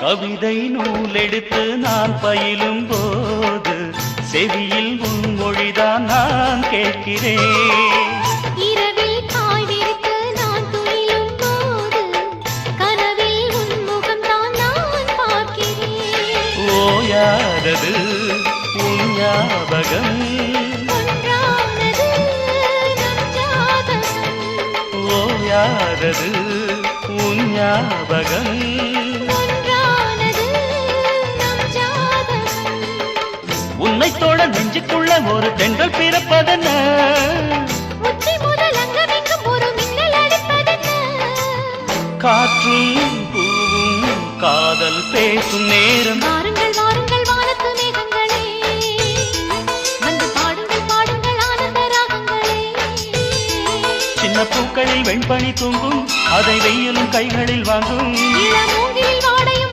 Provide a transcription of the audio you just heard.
கவிதை நூலெடுத்து நான் பயிலும் போது செவியில் உன் மொழிதான் நான் கேட்கிறேன் ஓயாதது உன் ஞாபகம். ஓயாதது உன் ஞாபகம். உன்னை தோட நெஞ்சுக்குள்ள ஒரு தென்றல் பிறப்பதென்ன? காற்றும் பூவும் காதல் பேசும் நேரம். வாருங்கள் வாருங்கள் வானத்து மேகங்களே. வந்து பாடுங்கள் பாடுங்கள் ஆனந்த ராகங்களே. சின்ன பூக்களில் வெண்பனி தூங்கும் அதை வெயிலும் கைகளில் வாங்கும்.